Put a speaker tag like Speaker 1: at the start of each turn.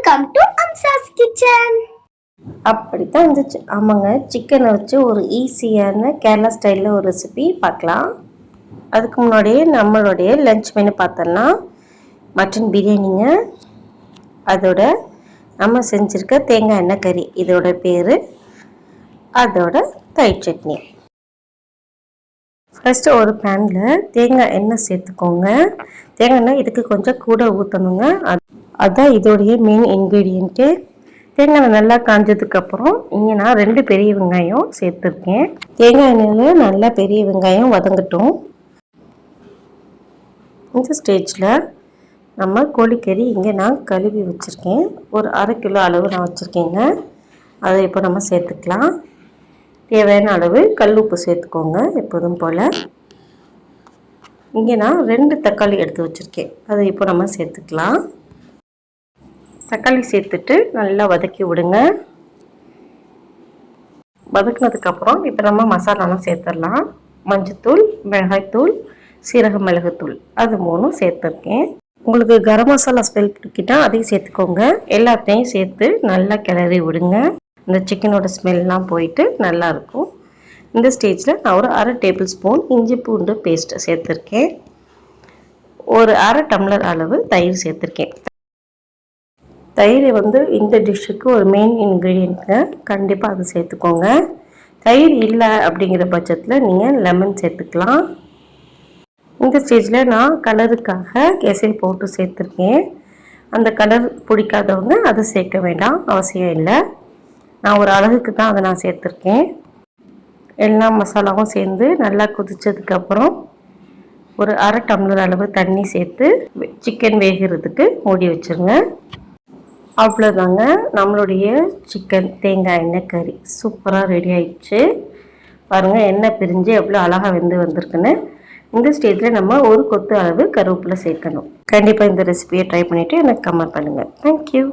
Speaker 1: Welcome to அம்சாஸ் kitchen
Speaker 2: அப்படித்தான் இருந்துச்சு. ஆமாங்க சிக்கனை வச்சு ஒரு ஈஸியான கேரளா ஸ்டைலில் ஒரு ரெசிபி பார்க்கலாம். அதுக்கு முன்னாடியே நம்மளுடைய லஞ்ச் மெனு பார்த்தோம்னா மட்டன் பிரியாணிங்க. அதோட நம்ம செஞ்சுருக்க தேங்காய் எண்ணெய் கறி இதோட பேர் அதோட தயிர் சட்னி. ஃபஸ்ட்டு ஒரு பேனில் தேங்காய் எண்ணெய் சேர்த்துக்கோங்க. தேங்காய் எண்ணெய் இதுக்கு கொஞ்சம் கூட ஊற்றணுங்க அதுதான் இதோடைய மெயின் இன்க்ரீடியண்ட்டு தேங்காய் எண்ணெய் நல்லா காஞ்சதுக்கப்புறம் இங்கே நான் ரெண்டு பெரிய வெங்காயம் சேர்த்துருக்கேன். தேங்காய் எண்ணெயில் நல்லா பெரிய வெங்காயம் வதங்கட்டும். இந்த ஸ்டேஜில் நம்ம கோழிக்கறி இங்கே நான் கழுவி வச்சுருக்கேன். ஒரு அரை கிலோ அளவு நான் வச்சுருக்கேங்க. அதை இப்போ நம்ம சேர்த்துக்கலாம். தேவையான அளவு கல் உப்பு சேர்த்துக்கோங்க எப்போதும் போல். இங்கே நான் ரெண்டு தக்காளி எடுத்து வச்சுருக்கேன். அதை இப்போ நம்ம சேர்த்துக்கலாம். தக்காளி சேர்த்துட்டு நல்லா வதக்கி விடுங்க. வதக்கினதுக்கப்புறம் இப்போ நம்ம மசாலாலாம் சேர்த்துடலாம். மஞ்சத்தூள் மிளகாய்த்தூள் சீரக மிளகுத்தூள் அது மூணும் சேர்த்துருக்கேன். உங்களுக்கு கரம் மசாலா ஸ்மெல் பிடிக்கிட்டா அதையும் சேர்த்துக்கோங்க. எல்லாத்தையும் சேர்த்து நல்லா கிளறி விடுங்க. இந்த சிக்கனோட ஸ்மெல்லாம் போயிட்டு நல்லாயிருக்கும் இந்த ஸ்டேஜில் நான் ஒரு அரை டேபிள் ஸ்பூன் இஞ்சி பூண்டு பேஸ்ட் சேர்த்துருக்கேன். ஒரு அரை டம்ளர் அளவு தயிர் சேர்த்துருக்கேன். தயிர் வந்து இந்த டிஷ்ஷுக்கு ஒரு மெயின் இன்க்ரீடியண்ட்டுங்க கண்டிப்பாக அது சேர்த்துக்கோங்க. தயிர் இல்லை அப்படிங்கிற பட்சத்தில் நீங்கள் லெமன் சேர்த்துக்கலாம். இந்த ஸ்டேஜில் நான் கலருக்காக கேசரி போட்டு சேர்த்துருக்கேன். அந்த கலர் பிடிக்காதவங்க அதை சேர்க்க வேண்டாம் அவசியம் இல்லை. நான் ஒரு அழகுக்கு தான் அதை நான் சேர்த்துருக்கேன். எல்லா மசாலாவும் சேர்ந்து நல்லா கொதித்ததுக்கப்புறம் ஒரு அரை டம்ளர் அளவு தண்ணி சேர்த்து சிக்கன் வேகிறதுக்கு மூடி வச்சுருங்க. அவ்வளோதாங்க நம்மளுடைய சிக்கன் தேங்காய் எண்ணெய் கறி சூப்பராக ரெடி ஆயிடுச்சு. பாருங்கள் எண்ணெய் பிரிஞ்சு எவ்வளோ அழகாக வெந்து வந்திருக்குன்னு. இந்த ஸ்டேஜில் நம்ம ஒரு கொத்து அளவு கருவேப்பிலை சேர்க்கணும். கண்டிப்பாக இந்த ரெசிபியை ட்ரை பண்ணிவிட்டு எனக்கு கமெண்ட் பண்ணுங்கள் தேங்க்யூ